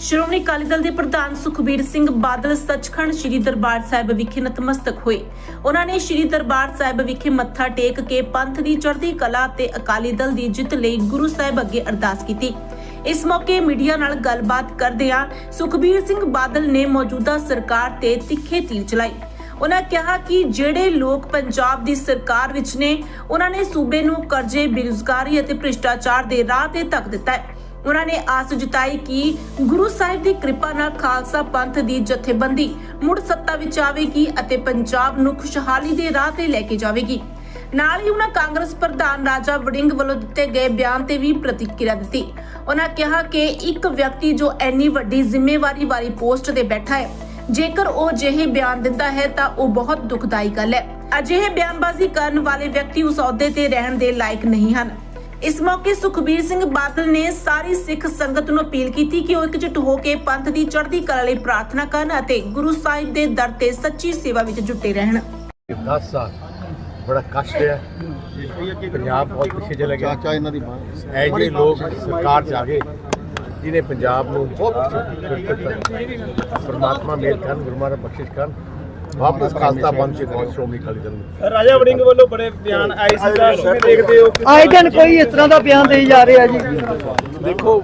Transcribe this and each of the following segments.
ਸ਼੍ਰੋਮਣੀ ਅਕਾਲੀ ਦਲ ਦੇ ਪ੍ਰਧਾਨ ਸੁਖਬੀਰ ਸਿੰਘ ਬਾਦਲ ਸੱਚਖੰਡ ਸ੍ਰੀ ਦਰਬਾਰ ਸਾਹਿਬ ਵਿਖੇ ਨਤਮਸਤਕ ਹੋਏ। ਉਹਨਾਂ ਨੇ ਸ੍ਰੀ ਦਰਬਾਰ ਸਾਹਿਬ ਵਿਖੇ ਮੱਥਾ ਟੇਕ ਕੇ ਪੰਥ ਦੀ ਚੜ੍ਹਦੀ ਕਲਾ ਤੇ ਅਕਾਲੀ ਦਲ ਦੀ ਜਿੱਤ ਲਈ ਗੁਰੂ ਸਾਹਿਬ ਅੱਗੇ ਅਰਦਾਸ ਕੀਤੀ। ਇਸ ਮੌਕੇ ਮੀਡੀਆ ਨਾਲ ਗੱਲਬਾਤ ਕਰਦਿਆਂ ਸੁਖਬੀਰ ਸਿੰਘ ਬਾਦਲ ਨੇ ਮੌਜੂਦਾ ਸਰਕਾਰ ਤੇ ਤਿੱਖੇ ਤੀਰ ਚਲਾਏ ਉਹਨਾਂ ਕਿਹਾ ਕਿ ਜਿਹੜੇ ਲੋਕ ਪੰਜਾਬ ਦੀ ਸਰਕਾਰ ਵਿੱਚ ਨੇ, ਉਹਨਾਂ ਨੇ ਸੂਬੇ ਨੂੰ ਕਰਜ਼ੇ, ਬੇਰੁਜ਼ਗਾਰੀ ਅਤੇ ਭ੍ਰਿਸ਼ਟਾਚਾਰ ਦੇ ਰਾਹ ਤੇ ਧੱਕ ਦਿੱਤਾ ਹੈ। ਉਹਨਾਂ ਨੇ ਆਸ ਜਤਾਈ ਕਿ ਗੁਰੂ ਸਾਹਿਬ ਦੀ ਕਿਰਪਾ ਨਾਲ ਖਾਲਸਾ ਪੰਥ ਦੀ ਜਥੇਬੰਦੀ ਮੁੜ ਸੱਤਾ ਵਿੱਚ ਆਵੇਗੀ ਅਤੇ ਪੰਜਾਬ ਨੂੰ ਖੁਸ਼ਹਾਲੀ ਦੇ ਰਾਹ ਤੇ ਲੈ ਕੇ ਜਾਵੇਗੀ। ਨਾਲ ਹੀ ਉਹਨਾਂ ਕਾਂਗਰਸ ਪ੍ਰਧਾਨ ਰਾਜਾ ਵੜਿੰਗ ਵੱਲੋਂ ਦਿੱਤੇ ਗਏ ਬਿਆਨ ਤੇ ਵੀ ਪ੍ਰਤੀਕਿਰਿਆ ਦਿੱਤੀ। ਉਹਨਾਂ ਕਿਹਾ ਕਿ ਇੱਕ ਵਿਅਕਤੀ ਜੋ ਐਨੀ ਵੱਡੀ ਜ਼ਿੰਮੇਵਾਰੀ ਵਾਲੀ ਪੋਸਟ ਤੇ ਬੈਠਾ ਹੈ, ਜੇਕਰ ਉਹ ਜਿਹੇ ਬਿਆਨ ਦਿੰਦਾ ਹੈ ਤਾਂ ਉਹ ਬਹੁਤ ਦੁਖਦਾਈ ਗੱਲ ਹੈ। ਅਜਿਹੇ ਬਿਆਨਬਾਜ਼ੀ ਕਰਨ ਵਾਲੇ ਵਿਅਕਤੀ ਉਸ ਅਹੁਦੇ ਤੇ ਰਹਿਣ ਦੇ ਲਾਇਕ ਨਹੀਂ ਹਨ। ਇਸ ਮੌਕੇ ਸੁਖਬੀਰ ਸਿੰਘ ਬਾਦਲ ਨੇ ਸਾਰੀ ਸਿੱਖ ਸੰਗਤ ਨੂੰ ਅਪੀਲ ਕੀਤੀ ਕਿ ਉਹ ਇਕਜੁੱਟ ਹੋ ਕੇ ਪੰਥ ਦੀ ਚੜ੍ਹਦੀ ਕਲਾ ਲਈ ਪ੍ਰਾਰਥਨਾ ਕਰਨ ਅਤੇ ਗੁਰੂ ਸਾਹਿਬ ਦੇ ਦਰ ਤੇ ਸੱਚੀ ਸੇਵਾ ਵਿੱਚ ਜੁਟੇ ਰਹਿਣ। 10 ਸਾਲ ਬੜਾ ਕਸ਼ਟ ਹੈ। ਪੰਜਾਬ ਬਹੁਤ ਪਿੱਛੇ ਚਲੇ ਗਿਆ ਚਾਚਾ ਇਹਨਾਂ ਦੀ ਐ ਜਿਹੇ ਲੋਕ ਸਰਕਾਰ ਚ ਆ ਗਏ ਜਿਹਨੇ ਪੰਜਾਬ ਨੂੰ ਬਹੁਤ ਪਰਮਾਤਮਾ ਮੇਰ ਕਰਨ ਗੁਰੂ ਮਹਾਰਾਜ ਬਖਸ਼ਿਸ਼ ਕਰਨ। ਵਾਪਸ ਖਾਲਸਾ ਪੰਥ ਚ ਪਹੁੰਚ ਸ਼੍ਰੋਮਣੀ ਅਕਾਲੀ ਦਲ ਨੂੰ। ਰਾਜਾ ਵੜਿੰਗ ਵੱਲੋਂ ਬੜੇ ਬਿਆਨ ਆਏ ਸੀ ਤਾਂ ਕਿਵੇਂ ਦੇਖਦੇ ਹੋ ਆਏ ਦਿਨ ਕੋਈ ਇਸ ਤਰ੍ਹਾਂ ਦਾ ਬਿਆਨ ਦੇਈ ਜਾ ਰਿਹਾ ਜੀ। ਦੇਖੋ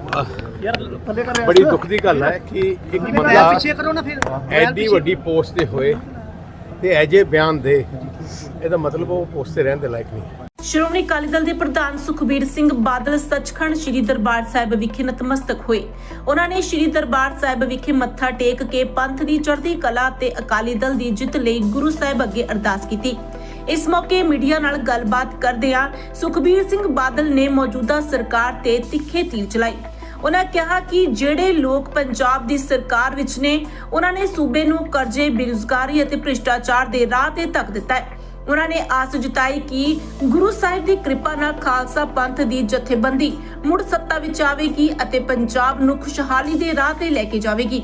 ਯਾਰ ਥੱਲੇ ਕਰ ਬੜੀ ਦੁੱਖ ਦੀ ਗੱਲ ਹੈ ਕਿ ਇੱਕ ਬੰਦਾ ਪਿੱਛੇ ਕਰੋ ਨਾ ਫਿਰ। ਐਡੀ ਵੱਡੀ ਪੋਸਟ ਤੇ ਹੋਏ ਤੇ ਐਜੇ ਬਿਆਨ ਦੇ ਇਹਦਾ ਮਤਲਬ ਉਹ ਪੋਸਟ ਤੇ ਰਹਿਣ ਦੇ ਲਾਇਕ ਨਹੀਂ। ਸ਼੍ਰੋਮਣੀ ਅਕਾਲੀ ਦਲ ਦੇ ਪ੍ਰਧਾਨ ਸੁਖਬੀਰ ਸਿੰਘ ਬਾਦਲ ਸੱਚਖੰਡ ਸ੍ਰੀ ਦਰਬਾਰ ਸਾਹਿਬ ਵਿਖੇ ਨਤਮਸਤਕ ਹੋਏ। ਉਹਨਾਂ ਨੇ ਸ੍ਰੀ ਦਰਬਾਰ ਸਾਹਿਬ ਵਿਖੇ ਮੱਥਾ ਟੇਕ ਕੇ ਪੰਥ ਦੀ ਚੜ੍ਹਦੀ ਕਲਾ ਤੇ ਅਕਾਲੀ ਦਲ ਦੀ ਜਿੱਤ ਲਈ ਗੁਰੂ ਸਾਹਿਬ ਅੱਗੇ ਅਰਦਾਸ ਕੀਤੀ। ਇਸ ਮੌਕੇ ਮੀਡੀਆ ਨਾਲ ਗੱਲਬਾਤ ਕਰਦਿਆਂ ਸੁਖਬੀਰ ਸਿੰਘ ਬਾਦਲ ਨੇ ਮੌਜੂਦਾ ਸਰਕਾਰ ਤੇ ਤਿੱਖੇ ਤੀਰ ਚਲਾਏ ਉਹਨਾਂ ਕਿਹਾ ਕਿ ਜਿਹੜੇ ਲੋਕ ਪੰਜਾਬ ਦੀ ਸਰਕਾਰ ਵਿੱਚ ਨੇ, ਉਹਨਾਂ ਨੇ ਸੂਬੇ ਨੂੰ ਕਰਜ਼ੇ, ਬੇਰੁਜ਼ਗਾਰੀ ਅਤੇ ਭ੍ਰਿਸ਼ਟਾਚਾਰ ਦੇ ਰਾਹ ਤੇ ਧੱਕ ਦਿੱਤਾ ਹੈ। ਉਹਨਾਂ ਨੇ ਆਸ ਜਤਾਈ ਕਿ ਗੁਰੂ ਸਾਹਿਬ ਦੀ ਕਿਰਪਾ ਨਾਲ ਖਾਲਸਾ ਪੰਥ ਦੀ ਜਥੇਬੰਦੀ ਮੁੜ ਸੱਤਾ ਵਿੱਚ ਆਵੇਗੀ ਅਤੇ ਪੰਜਾਬ ਨੂੰ ਖੁਸ਼ਹਾਲੀ ਦੇ ਰਾਹ ਤੇ ਲੈ ਕੇ ਜਾਵੇਗੀ।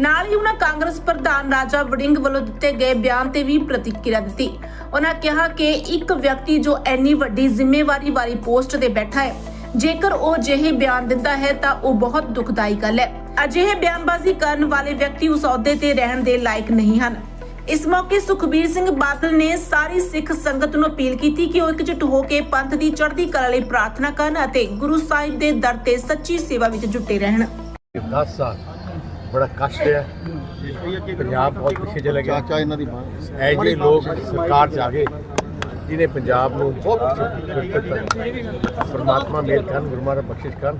ਨਾਲ ਹੀ ਉਹਨਾਂ ਕਾਂਗਰਸ ਪ੍ਰਧਾਨ ਰਾਜਾ ਵੜਿੰਗ ਵੱਲੋਂ ਦਿੱਤੇ ਗਏ ਬਿਆਨ ਤੇ ਵੀ ਪ੍ਰਤੀਕਿਰਿਆ ਦਿੱਤੀ। ਉਹਨਾਂ ਕਿਹਾ ਕਿ ਇੱਕ ਵਿਅਕਤੀ ਜੋ ਐਨੀ ਵੱਡੀ ਜ਼ਿੰਮੇਵਾਰੀ ਵਾਲੀ ਪੋਸਟ ਤੇ ਬੈਠਾ ਹੈ, ਜੇਕਰ ਉਹ ਜਿਹੇ ਬਿਆਨ ਦਿੰਦਾ ਹੈ ਤਾਂ ਉਹ ਬਹੁਤ ਦੁਖਦਾਈ ਗੱਲ ਹੈ। ਅਜਿਹੇ ਬਿਆਨਬਾਜ਼ੀ ਕਰਨ ਵਾਲੇ ਵਿਅਕਤੀ ਉਸ ਅਹੁਦੇ ਤੇ ਰਹਿਣ ਦੇ ਲਾਇਕ ਨਹੀਂ ਹਨ। ਇਸ ਮੌਕੇ ਸੁਖਬੀਰ ਸਿੰਘ ਬਾਦਲ ਨੇ ਸਾਰੀ ਸਿੱਖ ਸੰਗਤ ਨੂੰ ਅਪੀਲ ਕੀਤੀ ਕਿ ਉਹ ਇਕਜੁੱਟ ਹੋ ਕੇ ਪੰਥ ਦੀ ਚੜ੍ਹਦੀ ਕਲਾ ਲਈ ਪ੍ਰਾਰਥਨਾ ਕਰਨ ਅਤੇ ਗੁਰੂ ਸਾਹਿਬ ਦੇ ਦਰ ਤੇ ਸੱਚੀ ਸੇਵਾ ਵਿੱਚ ਜੁਟੇ ਰਹਿਣ। 10 ਸਾਲ ਬੜਾ ਕਸ਼ਟ ਹੈ ਪੰਜਾਬ ਬਹੁਤ ਪਿੱਛੇ ਚਲੇ ਗਿਆ। ਚਾਚਾ ਇਹਨਾਂ ਦੀ ਬਾਂਹ ਐ ਜਿਹੇ ਲੋਕ ਸਰਕਾਰ ਚ ਆ ਗਏ ਜਿਹਨੇ ਪੰਜਾਬ ਨੂੰ ਬਹੁਤ ਪਰਮਾਤਮਾ ਮੇਰ ਕਰਨ ਗੁਰੂ ਮਹਾਰਾਜ ਬਖਸ਼ਿਸ਼ ਕਰਨ।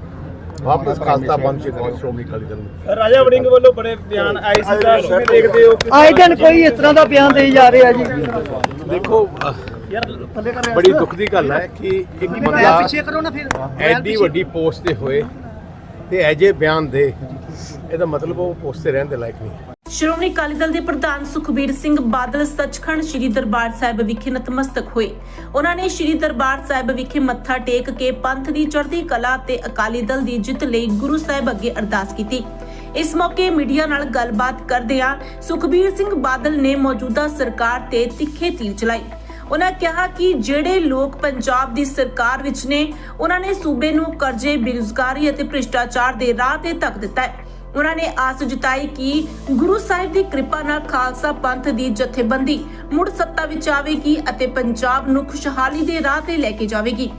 ਵਾਪਸ ਖਾਲਸਾ ਪੰਥ ਚ ਪਹੁੰਚ ਸ਼੍ਰੋਮਣੀ ਅਕਾਲੀ ਦਲ ਨੂੰ ਰਾਜਾ ਵੜਿੰਗ ਵੱਲੋਂ ਬੜੇ ਬਿਆਨ ਆਏ ਸੀ ਤਾਂ ਕਿਵੇਂ ਦੇਖਦੇ ਹੋ ਆਏ ਦਿਨ ਕੋਈ ਇਸ ਤਰ੍ਹਾਂ ਦਾ ਬਿਆਨ ਦੇਈ ਜਾ ਰਿਹਾ ਜੀ। ਦੇਖੋ ਯਾਰ ਥੱਲੇ ਕਰ ਬੜੀ ਦੁੱਖ ਦੀ ਗੱਲ ਹੈ ਕਿ ਇੱਕ ਬੰਦਾ ਪਿੱਛੇ ਕਰੋ ਨਾ ਫਿਰ। ਐਡੀ ਵੱਡੀ ਪੋਸਟ ਤੇ ਹੋਏ ਤੇ ਐਜੇ ਬਿਆਨ ਦੇ ਇਹਦਾ ਮਤਲਬ ਉਹ ਪੋਸਟ ਤੇ ਰਹਿਣ ਦੇ ਲਾਇਕ ਨਹੀਂ ਸ਼੍ਰੋਮਣੀ ਅਕਾਲੀ ਦਲ ਦੇ ਪ੍ਰਧਾਨ ਸੁਖਬੀਰ ਸਿੰਘ ਬਾਦਲ ਸੱਚਖੰਡ ਸ੍ਰੀ ਦਰਬਾਰ ਸਾਹਿਬ ਵਿਖੇ ਨਤਮਸਤਕ ਹੋਏ। ਉਹਨਾਂ ਨੇ ਸ੍ਰੀ ਦਰਬਾਰ ਸਾਹਿਬ ਵਿਖੇ ਮੱਥਾ ਟੇਕ ਕੇ ਪੰਥ ਦੀ ਚੜ੍ਹਦੀ ਕਲਾ ਤੇ ਅਕਾਲੀ ਦਲ ਦੀ ਜਿੱਤ ਲਈ ਗੁਰੂ ਸਾਹਿਬ ਅੱਗੇ ਅਰਦਾਸ ਕੀਤੀ। ਇਸ ਮੌਕੇ ਮੀਡੀਆ ਨਾਲ ਗੱਲਬਾਤ ਕਰਦਿਆਂ ਸੁਖਬੀਰ ਸਿੰਘ ਬਾਦਲ ਨੇ ਮੌਜੂਦਾ ਸਰਕਾਰ ਤੇ ਤਿੱਖੇ ਤੀਰ ਚਲਾਏ। ਉਹਨਾਂ ਕਿਹਾ ਕਿ ਜਿਹੜੇ ਲੋਕ ਪੰਜਾਬ ਦੀ ਸਰਕਾਰ ਵਿੱਚ ਨੇ, ਉਹਨਾਂ ਨੇ ਸੂਬੇ ਨੂੰ ਕਰਜ਼ੇ, ਬੇਰੁਜ਼ਗਾਰੀ ਅਤੇ ਭ੍ਰਿਸ਼ਟਾਚਾਰ ਦੇ ਰਾਹ ਤੇ ਧੱਕ ਦਿੱਤਾ ਹੈ। ਉਹਨਾਂ ਨੇ ਆਸ ਜਤਾਈ ਕਿ ਗੁਰੂ ਸਾਹਿਬ ਦੀ ਕਿਰਪਾ ਨਾਲ ਖਾਲਸਾ ਪੰਥ ਦੀ ਜਥੇਬੰਦੀ ਮੁੜ ਸੱਤਾ ਵਿੱਚ ਆਵੇਗੀ ਅਤੇ ਪੰਜਾਬ ਨੂੰ ਖੁਸ਼ਹਾਲੀ ਦੇ ਰਾਹ ਤੇ ਲੈ ਕੇ ਜਾਵੇਗੀ।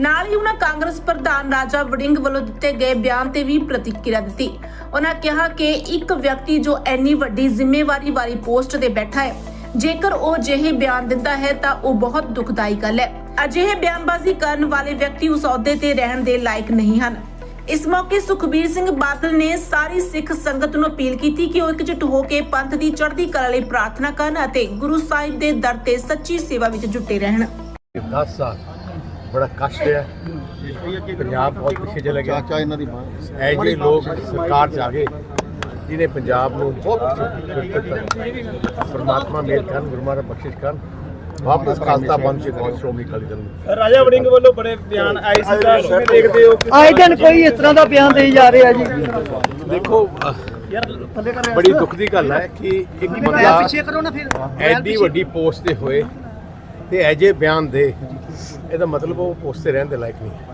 ਨਾਲ ਹੀ ਉਹਨਾਂ ਕਾਂਗਰਸ ਪ੍ਰਧਾਨ ਰਾਜਾ ਵੜਿੰਗ ਵੱਲੋਂ ਦਿੱਤੇ ਗਏ ਬਿਆਨ ਤੇ ਵੀ ਪ੍ਰਤੀਕਿਰਿਆ ਦਿੱਤੀ। ਉਹਨਾਂ ਕਿਹਾ ਕਿ ਇੱਕ ਵਿਅਕਤੀ ਜੋ ਐਨੀ ਵੱਡੀ ਜ਼ਿੰਮੇਵਾਰੀ ਵਾਲੀ ਪੋਸਟ ਤੇ ਬੈਠਾ ਹੈ, ਜੇਕਰ ਉਹ ਜਿਹੇ ਬਿਆਨ ਦਿੰਦਾ ਹੈ ਤਾਂ ਉਹ ਬਹੁਤ ਦੁਖਦਾਈ ਗੱਲ ਹੈ। ਅਜਿਹੇ ਬਿਆਨਬਾਜ਼ੀ ਕਰਨ ਵਾਲੇ ਵਿਅਕਤੀ ਉਸ ਅਹੁਦੇ ਤੇ ਰਹਿਣ ਦੇ ਲਾਇਕ ਨਹੀਂ ਹਨ। ਇਸ ਮੌਕੇ ਸੁਖਬੀਰ ਸਿੰਘ ਬਾਦਲ ਨੇ ਸਾਰੀ ਸਿੱਖ ਸੰਗਤ ਨੂੰ ਅਪੀਲ ਕੀਤੀ ਕਿ ਉਹ ਇਕਜੁੱਟ ਹੋ ਕੇ ਪੰਥ ਦੀ ਚੜ੍ਹਦੀ ਕਲਾ ਲਈ ਪ੍ਰਾਰਥਨਾ ਕਰਨ ਅਤੇ ਗੁਰੂ ਸਾਹਿਬ ਦੇ ਦਰ ਤੇ ਸੱਚੀ ਸੇਵਾ ਵਿੱਚ ਜੁਟੇ ਰਹਿਣ। 10 ਸਾਲ ਬੜਾ ਕਸ਼ਟ ਹੈ। ਪੰਜਾਬ ਬਹੁਤ ਪਿੱਛੇ ਚਲੇ ਗਿਆ ਚਾਚਾ ਇਹਨਾਂ ਦੀ ਐ ਜਿਹੇ ਲੋਕ ਸਰਕਾਰ ਚ ਆ ਗਏ ਜਿਹਨੇ ਪੰਜਾਬ ਨੂੰ ਬਹੁਤ ਪਰਮਾਤਮਾ ਮੇਰ ਕਰਨ ਗੁਰੂ ਮਹਾਰਾਜ ਬਖਸ਼ਿਸ਼ ਕਰਨ। ਵਾਪਸ ਖਾਲਸਾ ਪੰਥ ਚ ਪਹੁੰਚ ਸ਼੍ਰੋਮਣੀ ਅਕਾਲੀ ਦਲ ਨੂੰ। ਰਾਜਾ ਵੜਿੰਗ ਵੱਲੋਂ ਬੜੇ ਬਿਆਨ ਆਏ ਸੀ ਤਾਂ ਕਿਵੇਂ ਦੇਖਦੇ ਹੋ ਆਏ ਦਿਨ ਕੋਈ ਇਸ ਤਰ੍ਹਾਂ ਦਾ ਬਿਆਨ ਦੇਈ ਜਾ ਰਿਹਾ ਜੀ। ਦੇਖੋ ਅਹ, ਯਾਰ ਥੱਲੇ ਕਰ ਬੜੀ ਦੁੱਖ ਦੀ ਗੱਲ ਹੈ ਕਿ ਇੱਕ ਬੰਦਾ ਪਿੱਛੇ ਕਰੋ ਨਾ ਫਿਰ। ਐਡੀ ਵੱਡੀ ਪੋਸਟ ਤੇ ਹੋਏ ਤੇ ਐਜੇ ਬਿਆਨ ਦੇ ਇਹਦਾ ਮਤਲਬ ਉਹ ਪੋਸਟ ਤੇ ਰਹਿਣ ਦੇ ਲਾਇਕ ਨਹੀਂ ਹੈ।